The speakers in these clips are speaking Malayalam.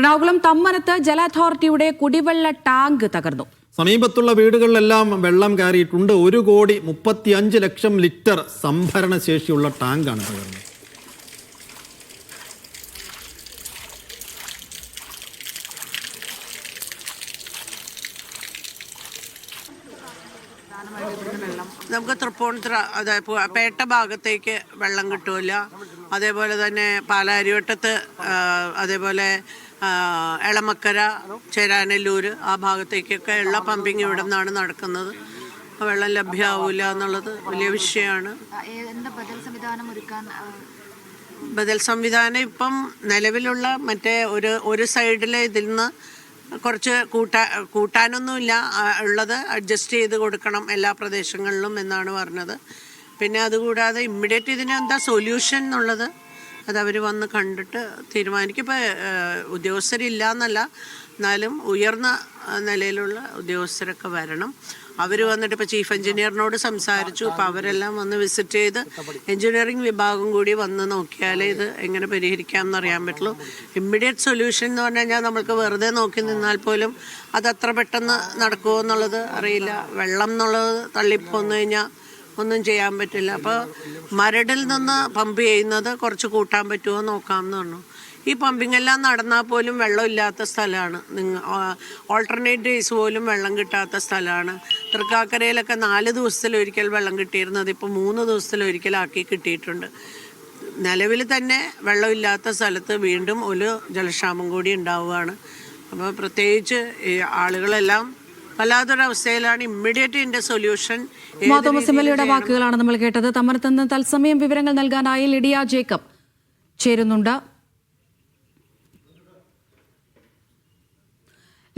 എറണാകുളം തമ്മനത്ത് ജല അതോറിറ്റിയുടെ കുടിവെള്ള ടാങ്ക് തകർന്നു. സമീപത്തുള്ള വീടുകളിലെല്ലാം വെള്ളം കയറിയിട്ടുണ്ട്. ഒരു കോടി മുപ്പത്തി അഞ്ച് ലക്ഷം ലിറ്റർ സംഭരണ ശേഷിയുള്ള ടാങ്കാണ് തകർന്നത്. നമുക്ക് തൃപ്പൂണിത്തുറ അതായത് പേട്ട ഭാഗത്തേക്ക് വെള്ളം കിട്ടൂല. അതേപോലെ തന്നെ പാലാരിവട്ടത്ത് അതേപോലെ എളമക്കര ചേരാനല്ലൂർ ആ ഭാഗത്തേക്കൊക്കെ ഉള്ള പമ്പിങ് ഇവിടെ നിന്നാണ് നടക്കുന്നത്. വെള്ളം ലഭ്യമാവില്ല എന്നുള്ളത് വലിയ വിഷയമാണ്. ബദൽ സംവിധാനം ഇപ്പം നിലവിലുള്ള മറ്റേ ഒരു ഒരു സൈഡിലെ ഇതിൽ നിന്ന് കുറച്ച് കൂട്ടാ കൂട്ടാനൊന്നുമില്ല. ഉള്ളത് അഡ്ജസ്റ്റ് ചെയ്ത് കൊടുക്കണം എല്ലാ പ്രദേശങ്ങളിലും എന്നാണ് പറഞ്ഞത്. പിന്നെ അതുകൂടാതെ ഇമ്മീഡിയറ്റ് ഇതിന് എന്താ സൊല്യൂഷൻ എന്നുള്ളത് അത് അവർ വന്ന് കണ്ടിട്ട് തീരുമാനിക്കും ഇപ്പോൾ ഉദ്യോഗസ്ഥരില്ല എന്നല്ല എന്നാലും ഉയർന്ന നിലയിലുള്ള ഉദ്യോഗസ്ഥരൊക്കെ വരണം. അവർ വന്നിട്ട് ഇപ്പോൾ ചീഫ് എഞ്ചിനീയറിനോട് സംസാരിച്ചു. അപ്പോൾ അവരെല്ലാം വന്ന് വിസിറ്റ് ചെയ്ത് എഞ്ചിനീയറിംഗ് വിഭാഗം കൂടി വന്ന് നോക്കിയാലേ ഇത് എങ്ങനെ പരിഹരിക്കാം എന്നറിയാൻ പറ്റുള്ളൂ. ഇമ്മീഡിയറ്റ് സൊല്യൂഷൻ എന്ന് പറഞ്ഞു കഴിഞ്ഞാൽ നമ്മൾക്ക് വെറുതെ നോക്കി നിന്നാൽ പോലും അത് അത്ര പെട്ടെന്ന് നടക്കുമോ എന്നുള്ളത് അറിയില്ല. വെള്ളം എന്നുള്ളത് തള്ളിപ്പോന്നു കഴിഞ്ഞാൽ ഒന്നും ചെയ്യാൻ പറ്റില്ല. അപ്പോൾ മരടിൽ നിന്ന് പമ്പ് ചെയ്യുന്നത് കുറച്ച് കൂട്ടാൻ പറ്റുമോ നോക്കാമെന്ന് പറഞ്ഞു. ഈ പമ്പിങ് എല്ലാം നടന്നാൽ പോലും വെള്ളമില്ലാത്ത സ്ഥലമാണ്. നിങ്ങൾ ഓൾട്ടർനേറ്റ് ഡേയ്സ് പോലും വെള്ളം കിട്ടാത്ത സ്ഥലമാണ്. തൃക്കാക്കരയിലൊക്കെ നാല് ദിവസത്തിലൊരിക്കൽ വെള്ളം കിട്ടിയിരുന്നത് ഇപ്പോൾ മൂന്ന് ദിവസത്തിലൊരിക്കലാക്കി കിട്ടിയിട്ടുണ്ട്. നിലവിൽ തന്നെ വെള്ളമില്ലാത്ത സ്ഥലത്ത് വീണ്ടും ഒരു ജലക്ഷാമം കൂടി ഉണ്ടാവുകയാണ്. അപ്പോൾ പ്രത്യേകിച്ച് ഈ ആളുകളെല്ലാം വല്ലാത്തൊരവസ്ഥയിലാണ് ഇമ്മീഡിയറ്റ് ഇതിന്റെ സൊല്യൂഷൻ എം വാക്കുകളാണ് നമ്മൾ കേട്ടത്. തമ്മനത്ത് നിന്ന് തത്സമയം വിവരങ്ങൾ നൽകാനായി ലിഡിയ ജേക്കബ് ചേരുന്നുണ്ട്.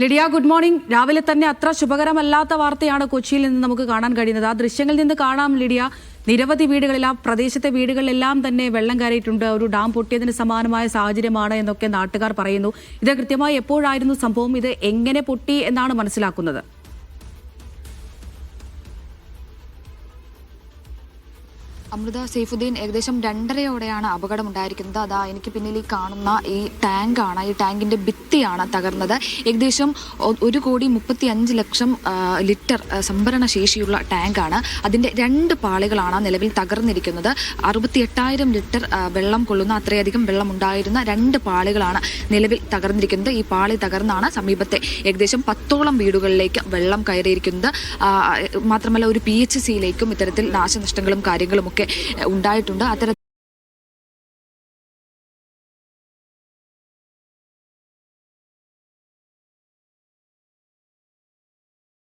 Lydia good morning. രാവിലെ തന്നെ അത്ര ശുഭകരമല്ലാത്ത വാർത്തയാണ് കൊച്ചിയിൽ നിന്ന് നമുക്ക് കാണാൻ കഴിയുന്നത്. ആ ദൃശ്യങ്ങളിൽ നിന്ന് കാണാം ലിഡിയ നിരവധി വീടുകളിൽ ആ പ്രദേശത്തെ വീടുകളിലെല്ലാം തന്നെ വെള്ളം കയറിയിട്ടുണ്ട്. ഒരു ഡാം പൊട്ടിയതിന് സമാനമായ സാഹചര്യമാണ് എന്നൊക്കെ നാട്ടുകാർ പറയുന്നു. ഇത് കൃത്യമായി എപ്പോഴായിരുന്നു സംഭവം? ഇത് എങ്ങനെ പൊട്ടി എന്നാണ് മനസ്സിലാക്കുന്നത്. അമൃത സൈഫുദ്ദീൻ ഏകദേശം രണ്ടരയോടെയാണ് അപകടം ഉണ്ടായിരിക്കുന്നത് അതാ എനിക്ക് പിന്നിൽ ഈ കാണുന്ന ഈ ടാങ്കാണ്. ഈ ടാങ്കിന്റെ ഭിത്തിയാണ് തകർന്നത്. ഏകദേശം ഒരു കോടി മുപ്പത്തി അഞ്ച് ലക്ഷം ലിറ്റർ സംഭരണ ശേഷിയുള്ള ടാങ്കാണ്. അതിന്റെ രണ്ട് പാളികളാണ് നിലവിൽ തകർന്നിരിക്കുന്നത്. അറുപത്തി എട്ടായിരം ലിറ്റർ വെള്ളം കൊള്ളുന്ന അത്രയധികം വെള്ളം ഉണ്ടായിരുന്ന രണ്ട് പാളികളാണ് നിലവിൽ തകർന്നിരിക്കുന്നത്. ഈ പാളി തകർന്നാണ് സമീപത്തെ ഏകദേശം പത്തോളം വീടുകളിലേക്ക് വെള്ളം കയറിയിരിക്കുന്നത്. മാത്രമല്ല ഒരു പി എച്ച് സിയിലേക്കും ഇത്തരത്തിൽ നാശനഷ്ടങ്ങളും ഉണ്ടായിട്ടുണ്ട്. അത്തരത്തിൽ